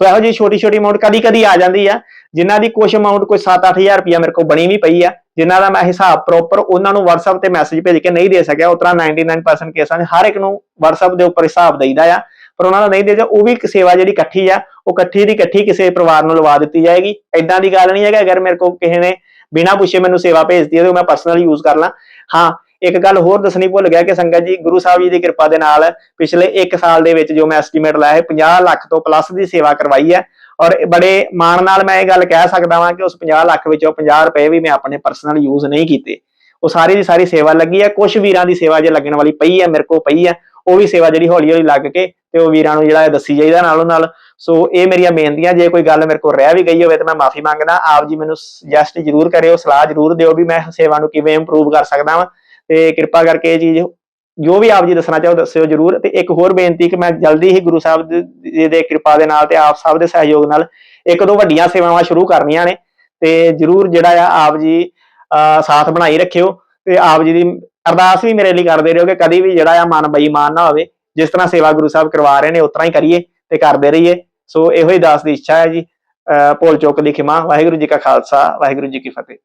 Speaker 1: ਸੋ ਇਹੋ ਜਿਹੀ ਛੋਟੀ ਛੋਟੀ ਅਮਾਉਂਟ ਕਦੀ ਕਦੀ ਆ ਜਾਂਦੀ ਆ। ਜਿਨ੍ਹਾਂ ਦੀ ਕੁਛ ਅਮਾਉਂਟ ਕੋਈ 7-8000 ਰੁਪਇਆ ਮੇਰੇ ਕੋਲ ਬਣੀ ਵੀ ਪਈ ਆ, ਜਿਨ੍ਹਾਂ ਦਾ ਮੈਂ ਹਿਸਾਬ ਪ੍ਰੋਪਰ ਉਹਨਾਂ ਨੂੰ WhatsApp ਤੇ ਮੈਸੇਜ ਭੇਜ ਕੇ ਨਹੀਂ ਦੇ ਸਕਿਆ ਉਤਰਾ 99% ਕੇਸਾਂ 'ਚ ਹਰ ਇੱਕ ਨੂੰ WhatsApp ਦੇ ਉੱਪਰ ਹਿਸਾਬ ਦੇਈਦਾ ਆ। ਪਰ ਉਹਨਾਂ ਦਾ ਨਹੀਂ ਦੇ ਜਾ ਉਹ ਵੀ ਇੱਕ ਸੇਵਾ ਜਿਹੜੀ ਇਕੱਠੀ ਆ, ਉਹ ਇਕੱਠੀ ਦੀ ਇਕੱਠੀ ਕਿਸੇ ਪਰਿਵਾਰ ਨੂੰ ਲਵਾ ਦਿੱਤੀ ਜਾਏਗੀ। ਐਦਾਂ ਦੀ ਗੱਲ ਨਹੀਂ ਹੈ ਕਿ ਅਗਰ ਮੇਰੇ ਕੋਲ ਕਿਸੇ ਨੇ ਬਿਨਾਂ ਪੁੱਛੇ ਮੈਨੂੰ ਸੇਵਾ ਭੇਜਦੀ ਹੈ, ਤੇ ਮੈਂ ਪਰਸਨਲ ਯੂਜ਼ ਕਰ ਲਾਂ। ਹਾਂ, ਇੱਕ ਗੱਲ ਹੋਰ ਦੱਸਣੀ ਭੁੱਲ ਗਿਆ ਕਿ ਸੰਗਤ ਜੀ, ਗੁਰੂ ਸਾਹਿਬ ਜੀ ਦੀ ਕਿਰਪਾ ਦੇ ਨਾਲ ਪਿਛਲੇ 1 ਸਾਲ ਦੇ ਵਿੱਚ ਜੋ ਮੈਂ ਐਸਟੀਮੇਟ ਲਾਇਆ ਹੈ 50 ਲੱਖ ਤੋਂ ਪਲੱਸ ਦੀ ਸੇਵਾ ਕਰਵਾਈ ਹੈ। ਔਰ ਬੜੇ ਮਾਣ ਨਾਲ ਮੈਂ ਇਹ ਗੱਲ ਕਹਿ ਸਕਦਾ ਵਾਂ ਕਿ ਉਸ 50 ਲੱਖ ਵਿੱਚੋਂ 50 ਰੁਪਏ ਵੀ ਮੈਂ ਆਪਣੇ ਪਰਸਨਲ ਯੂਜ਼ ਨਹੀਂ ਕੀਤੇ। ਉਹ ਸਾਰੀ ਦੀ ਸਾਰੀ ਸੇਵਾ ਲੱਗੀ ਹੈ ਕੁਝ ਵੀਰਾਂ ਦੀ ਸੇਵਾ ਜੇ ਲੱਗਣ ਵਾਲੀ ਪਈ ਹੈ, ਮੇਰੇ ਕੋਲ ਪਈ ਹੈ ਉਹ ਵੀ ਸੇਵਾ ਜਿਹੜੀ ਹੌਲੀ ਹੌਲੀ ਲੱਗ ਕੇ ਤੇ ਉਹ ਵੀਰਾਂ ਨੂੰ ਜਿਹੜਾ ਦੱਸੀ ਜਾਈਦਾ ਨਾਲੋਂ ਨਾਲ। ਸੋ ਇਹ ਮੇਰੀਆਂ ਬੇਨਤੀਆਂ, ਜੇ ਕੋਈ ਗੱਲ ਮੇਰੇ ਕੋਲ ਰਹਿ ਵੀ ਗਈ ਹੋਵੇ ਤਾਂ ਮੈਂ ਮਾਫੀ ਮੰਗਦਾ। ਆਪ ਜੀ ਮੈਨੂੰ ਸੁਜੈਸਟ ਜ਼ਰੂਰ ਕਰਿਓ, ਸਲਾਹ ਜ਼ਰੂਰ ਦਿਓ ਵੀ ਮੈਂ ਸੇਵਾ ਨੂੰ ਕਿਵੇਂ ਇੰਪਰੂਵ ਕਰ ਸਕਦਾ ਵਾਂ। ਤੇ ਕਿਰਪਾ ਕਰਕੇ ਇਹ ਚੀਜ਼ ਜੋ ਵੀ ਆਪ ਜੀ ਦੱਸਣਾ ਚਾਹੋ ਦੱਸਿਓ ਜਰੂਰ। ਤੇ ਇੱਕ ਹੋਰ ਬੇਨਤੀ ਕਿ ਮੈਂ ਜਲਦੀ ਹੀ ਗੁਰੂ ਸਾਹਿਬ ਦੇ- ਦੇ ਕਿਰਪਾ ਦੇ ਨਾਲ ਤੇ ਆਪ ਸਾਹਿਬ ਦੇ ਸਹਿਯੋਗ ਨਾਲ ਇੱਕ ਦੋ ਵੱਡੀਆਂ ਸੇਵਾਵਾਂ ਸ਼ੁਰੂ ਕਰਨੀਆਂ ਨੇ। ਤੇ ਜਰੂਰ ਜਿਹੜਾ ਆ ਆਪ ਜੀ, ਅਹ, ਸਾਥ ਬਣਾਈ ਰੱਖਿਓ। ਤੇ ਆਪ ਜੀ ਦੀ ਅਰਦਾਸ ਵੀ ਮੇਰੇ ਲਈ ਕਰਦੇ ਰਹੋ ਕਿ ਕਦੀ ਵੀ ਜਿਹੜਾ ਆ ਮਨ ਬੇਈਮਾਨ ਨਾ ਹੋਵੇ, ਜਿਸ ਤਰ੍ਹਾਂ ਸੇਵਾ ਗੁਰੂ ਸਾਹਿਬ ਕਰਵਾ ਰਹੇ ਨੇ, ਉਸ ਤਰ੍ਹਾਂ ਹੀ ਕਰੀਏ ਤੇ ਕਰਦੇ ਰਹੀਏ। ਸੋ ਇਹੋ ਹੀ ਦਾਸ ਦੀ ਇੱਛਾ ਹੈ ਜੀ। ਅਹ ਭੁੱਲ ਚੁੱਕ ਦੀ ਖਿਮਾ। ਵਾਹਿਗੁਰੂ ਜੀ ਕਾ ਖਾਲਸਾ, ਵਾਹਿਗੁਰੂ ਜੀ ਕੀ ਫਤਿਹ।